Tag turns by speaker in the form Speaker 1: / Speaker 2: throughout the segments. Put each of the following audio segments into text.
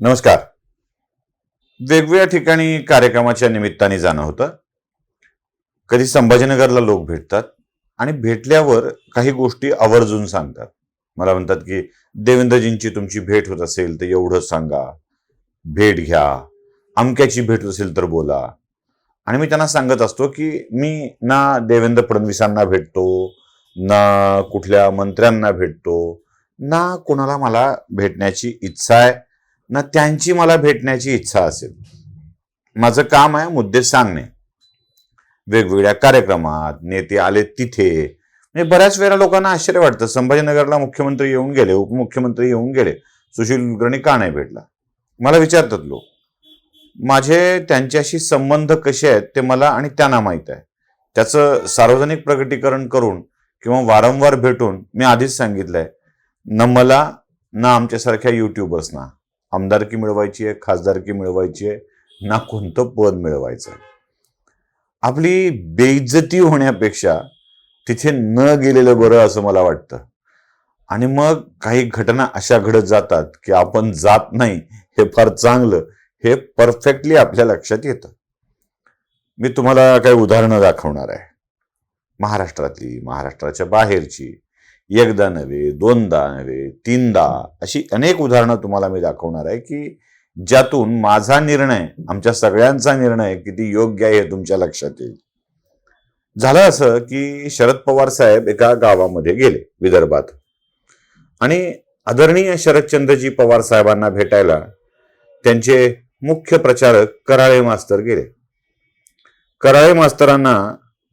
Speaker 1: नमस्कार. वेगवेगळ्या ठिकाणी कार्यक्रमाच्या निमित्ताने जाणं होतं. कधी संभाजीनगरला लोक भेटतात आणि भेटल्यावर काही गोष्टी आवर्जून सांगतात. मला म्हणतात की देवेंद्रजींची तुमची भेट होत असेल तर एवढं सांगा. भेट घ्या. अमक्याची भेट होत असेल तर बोला. आणि मी त्यांना सांगत असतो की मी ना देवेंद्र फडणवीसांना भेटतो ना कुठल्या मंत्र्यांना भेटतो ना कोणाला मला भेटण्याची इच्छा आहे. ना त्यांची मला भेटण्याची इच्छा असेल. माझं काम आहे मुद्दे सांगणे. वेगवेगळ्या कार्यक्रमात नेते आले तिथे. म्हणजे बऱ्याच वेळा लोकांना आश्चर्य वाटतं. संभाजीनगरला मुख्यमंत्री येऊन गेले उपमुख्यमंत्री येऊन गेले. सुशील कुलकर्णी का नाही भेटला? मला विचारतात लोक. माझे त्यांच्याशी संबंध कसे आहेत ते मला आणि त्यांना माहीत आहे. त्याचं सार्वजनिक प्रकटीकरण करून किंवा वारंवार भेटून मी आधीच सांगितलंय न मला ना आमच्यासारख्या युट्यूबर्सना आमदारकी मिळवायची आहे खासदारकी मिळवायची आहे ना कोणतं पद मिळवायचं आहे. आपली बेइज्जती होण्यापेक्षा तिथे न गेलेलं बरं असं मला वाटतं. आणि मग काही घटना अशा घडत जातात की आपण जात नाही हे फार चांगलं हे परफेक्टली आपल्या लक्षात येतं. मी तुम्हाला काही उदाहरणं दाखवणार आहे. महाराष्ट्रातली महाराष्ट्राच्या बाहेरची एकदा नव्हे दोनदा नव्हे तीनदा अशी अनेक उदाहरणं तुम्हाला मी दाखवणार आहे की ज्यातून माझा निर्णय आमच्या सगळ्यांचा निर्णय किती योग्य आहे हे तुमच्या लक्षात येईल. झालं असं की शरद पवार साहेब एका गावामध्ये गेले विदर्भात. आणि आदरणीय शरदचंद्रजी पवार साहेबांना भेटायला त्यांचे मुख्य प्रचारक कराळे मास्तर गेले. कराळे मास्तरांना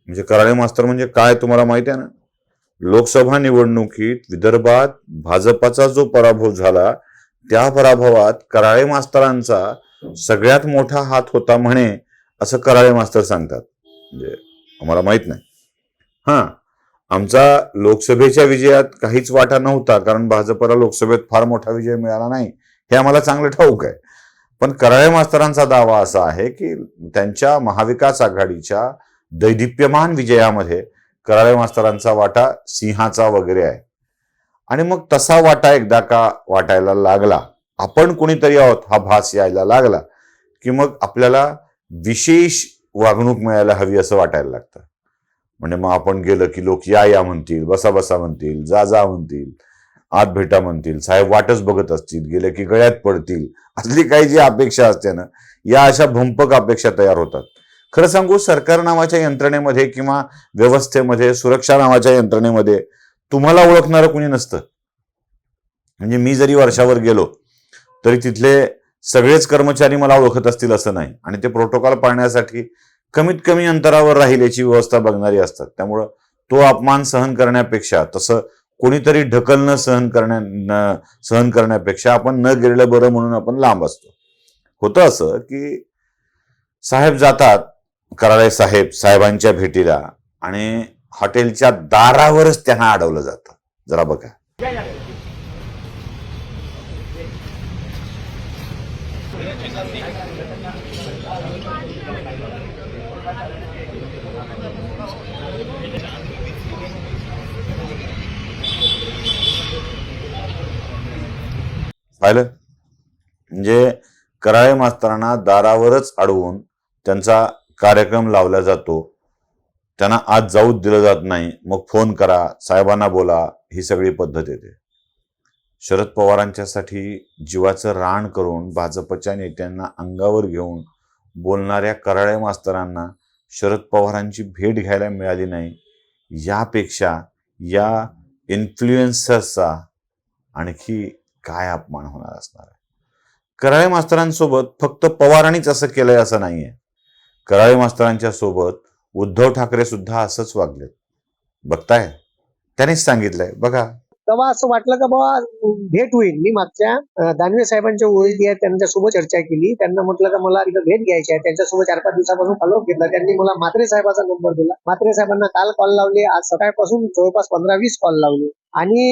Speaker 1: म्हणजे कराळे मास्तर म्हणजे काय तुम्हाला माहिती आहे ना? लोकसभा निवडणुकीत विदर्भात भाजपाचा जो पराभव झाला त्या पराभवात कराळे मास्तरांचा सगळ्यात मोठा हात होता म्हणे असं कराळे मास्तर सांगतात. म्हणजे आम्हाला माहीत नाही. हा आमचा लोकसभेच्या विजयात काहीच वाटा नव्हता कारण भाजपला लोकसभेत फार मोठा विजय मिळाला नाही हे आम्हाला चांगलं ठाऊक आहे. पण कराळे मास्तरांचा दावा असा आहे की त्यांच्या महाविकास आघाडीच्या दैदिप्यमान विजयामध्ये कराळे मास्तरांचा वाटा सिंहाचा वगैरे आहे. आणि मग तसा वाटा एकदा का वाटायला लागला आपण कोणीतरी आहोत हा भास यायला लागला की मग आपल्याला विशेष वागणूक मिळायला हवी असं वाटायला लागतं. म्हणजे मग आपण गेलं की लोक या या म्हणतील बसा बसा म्हणतील जा जा म्हणतील आत भेटा म्हणतील साहेब वाटच बघत असतील गेले की गळ्यात पडतील. असली काही जी अपेक्षा असते ना या अशा भंपक अपेक्षा तयार होतात. खरं सांगू सरकार नावाच्या यंत्रणेमध्ये किंवा व्यवस्थेमध्ये सुरक्षा नावाच्या यंत्रणेमध्ये तुम्हाला ओळखणारं कुणी नसतं. म्हणजे मी जरी वर्षावर गेलो तरी तिथले सगळेच कर्मचारी मला ओळखत असतील असं नाही. आणि ते प्रोटोकॉल पाळण्यासाठी कमीत कमी अंतरावर राहील याची व्यवस्था बघणारी असतात. त्यामुळं तो अपमान सहन करण्यापेक्षा तसं कोणीतरी ढकलणं सहन करण्या न- सहन करण्यापेक्षा आपण न गेलेलं बरं म्हणून आपण लांब असतो. होतं असं की साहेब जातात कराळे साहेब साहेबांच्या भेटीला आणि हॉटेलच्या दारावरच त्यांना अडवलं जातं. जरा बघा. पाहिलं? म्हणजे कराळे मास्तरांना दारावरच अडवून त्यांचा कार्यक्रम लावला जातो. त्यांना आज जाऊच दिलं जात नाही. मग फोन करा साहेबांना बोला ही सगळी पद्धत येते. शरद पवारांच्यासाठी जीवाचं रान करून भाजपच्या नेत्यांना अंगावर घेऊन बोलणाऱ्या कराळे मास्तरांना शरद पवारांची भेट घ्यायला मिळाली नाही. यापेक्षा या इन्फ्लुएन्सर्सचा आणखी काय अपमान होणार असणार आहे? कराळे मास्तरांसोबत फक्त पवारांनीच असं केलंय असं नाहीये. कराळे मास्तरांच्या सोबत उद्धव ठाकरे सुद्धा असंच वागलेत. बघताय? त्यांनीच सांगितलंय. बघा.
Speaker 2: तेव्हा असं वाटलं का बाबा भेट होईल. मी मागच्या दानवे साहेबांच्या ओळखी आहेत त्यांच्यासोबत चर्चा केली. त्यांना म्हटलं का मला इथं भेट घ्यायची आहे. त्यांच्यासोबत चार पाच दिवसापासून फॉलोअप घेतला. त्यांनी मला म्हात्रे साहेबाचा नंबर दिला. म्हात्रे साहेबांना काल कॉल लावले. आज सकाळपासून जवळपास पंधरा वीस कॉल लावले. आणि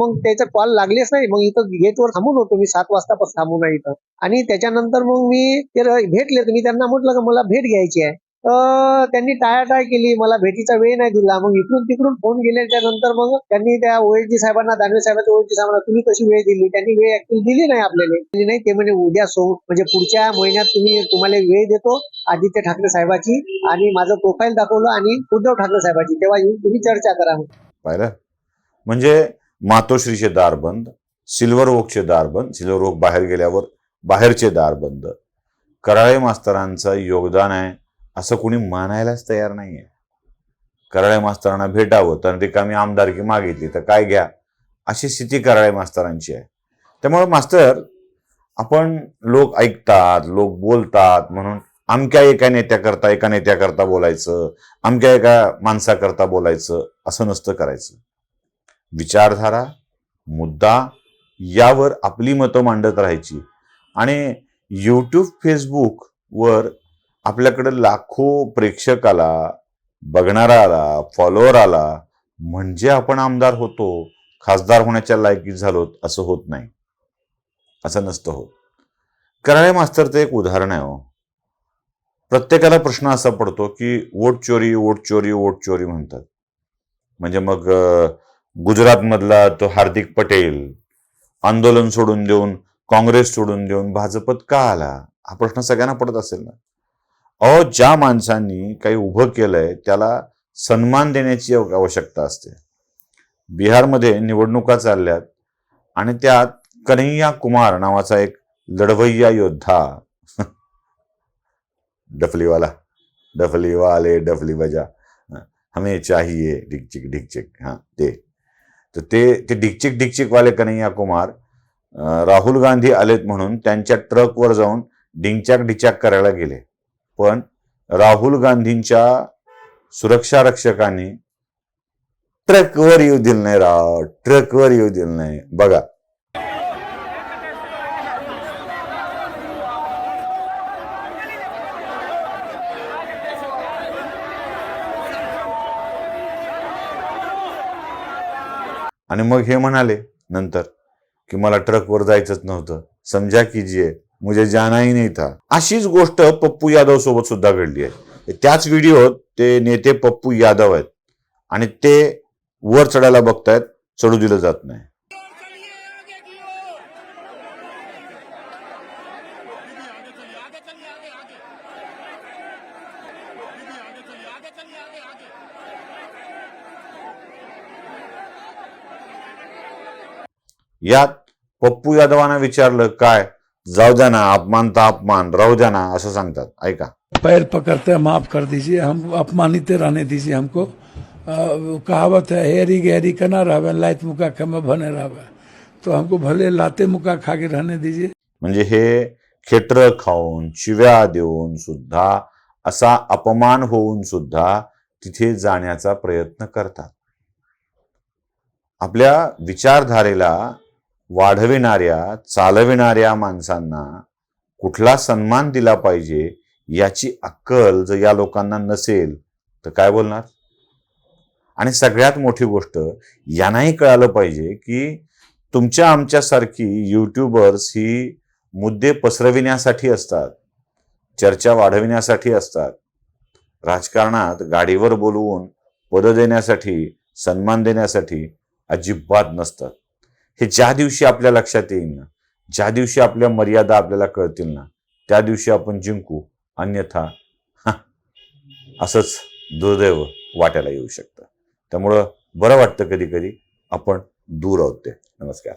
Speaker 2: मग त्याचा कॉल लागलेच नाही. मग इथं गेटवर थांबून होतो मी. सात वाजतापासून थांबून आहे इथं. आणि त्याच्यानंतर मग मी ते र- भेटले. तर मी त्यांना म्हटलं का मला भेट घ्यायची आहे. त्यांनी टाळाटाळ केली. मला भेटीचा वेळ नाही दिला. मग इकडून तिकडून फोन गेल्याच्यानंतर मग त्यांनी त्या ओएसडी साहेबांना दानवे साहेबांच्या ओएसडी साहेबांना तुम्ही कशी वेळ दिली? त्यांनी वेळ ऍक्च्युअली दिली नाही आपल्याला. दिली नाही ते म्हणे उद्या सो म्हणजे पुढच्या महिन्यात तुम्ही तुम्हाला वेळ देतो आदित्य ठाकरे साहेबाची आणि माझं प्रोफाईल दाखवलं आणि उद्धव ठाकरे साहेबाची. तेव्हा येऊन तुम्ही चर्चा करा
Speaker 1: पाहिलं? म्हणजे मातोश्रीचे दार बंद सिल्वर ओकचे दार बंद सिल्वर ओक बाहेर गेल्यावर बाहेरचे दार बंद. कराळे मास्तरांचं योगदान आहे. असं कोणी मानायलाच तयार नाहीये. कराळे मास्तरांना भेटावं तर रिकामी आमदारकी मागितली तर काय घ्या? अशी स्थिती कराळे मास्तरांची आहे. त्यामुळे मास्तर आपण लोक ऐकतात लोक बोलतात म्हणून अमक्या एका नेत्याकरता एका नेत्याकरता बोलायचं अमक्या एका माणसाकरता बोलायचं असं नसतं करायचं. विचारधारा मुद्दा यावर आपली मतं मांडत राहायची. आणि यूट्यूब फेसबुक वर आपल्याकडे लाखो प्रेक्षक आला बघणारा आला फॉलोअर आला म्हणजे आपण आमदार होतो खासदार होण्याच्या लायकीत झालो असं होत नाही. असं नसतं होत. कराळे मास्तरचं एक उदाहरण आहे हो. प्रत्येकाला प्रश्न असा पडतो की वोट चोरी वोट चोरी वोट चोरी म्हणतात. म्हणजे मग गुजरातमधला तो हार्दिक पटेल आंदोलन सोडून देऊन काँग्रेस सोडून देऊन भाजपत का आला? हा प्रश्न सगळ्यांना पडत असेल ना. अहो ज्या माणसांनी काही उभं केलंय त्याला सन्मान देण्याची आवश्यकता असते. बिहारमध्ये निवडणुका चालल्यात आणि त्यात कन्हैया कुमार नावाचा एक लढवय्या योद्धा डफलीवाला डफलीवाले डफली बजा हमें चाहिए ढिकचिक ढिकचिक हां ते. तर ते ते ढिकचिक ढिकचिक वाले कन्हैया कुमार राहुल गांधी आलेत म्हणून त्यांच्या ट्रकवर जाऊन डिंगचाक डिचाक करायला गेले. पण राहुल गांधींच्या सुरक्षा रक्षकाने ट्रकवर येऊ दिलं नाही राव ट्रकवर येऊ दिलं नाही. बघा. आणि मग हे म्हणाले नंतर की मला ट्रकवर जायचंच नव्हतं. समजा आहे मुझे जाना ही नाही था। अशीच गोष्ट पप्पू यादव सोबत सुद्धा घडली आहे. त्याच व्हिडिओत ते नेते पप्पू यादव आहेत आणि ते वर चढायला बघतायत चढू दिलं जात नाही. यात पप्पू यादवांना विचारलं काय? जाऊ द्या ना अपमान तर अपमान राहू द्या ना असं सांगतात. ऐका.
Speaker 3: पैर पकड़ते हैं माफ कर दीजिए हम अपमानित रहने दीजिए हमको। अ, वो कहावत है हेरी गहरी कना रहवे लाइत मुका खमे भने रहवे। तो हमको भले लाते मुका खा के रहने दीजिए।
Speaker 1: म्हणजे हे खेटर खाऊन शिव्या देऊन सुद्धा असा अपमान होऊन सुद्धा तिथे जाण्याचा प्रयत्न करतात. आपल्या विचारधारेला वाढविणाऱ्या चालविणाऱ्या माणसांना कुठला सन्मान दिला पाहिजे याची अक्कल जर या लोकांना नसेल तर काय बोलणार? आणि सगळ्यात मोठी गोष्ट यांनाही कळालं पाहिजे की तुमच्या आमच्यासारखी युट्यूबर्स ही मुद्दे पसरविण्यासाठी असतात चर्चा वाढविण्यासाठी असतात राजकारणात गाडीवर बोलवून पदं देण्यासाठी सन्मान देण्यासाठी अजिबात नसतात. हे ज्या दिवशी आपल्या लक्षात येईल ना ज्या दिवशी आपल्या मर्यादा आपल्याला कळतील ना त्या दिवशी आपण जिंकू अन्यथा हा, असंच दुर्दैव वाट्याला येऊ शकतं. त्यामुळं बरं वाटतं कधी कधी आपण दूर आहोत ते. नमस्कार.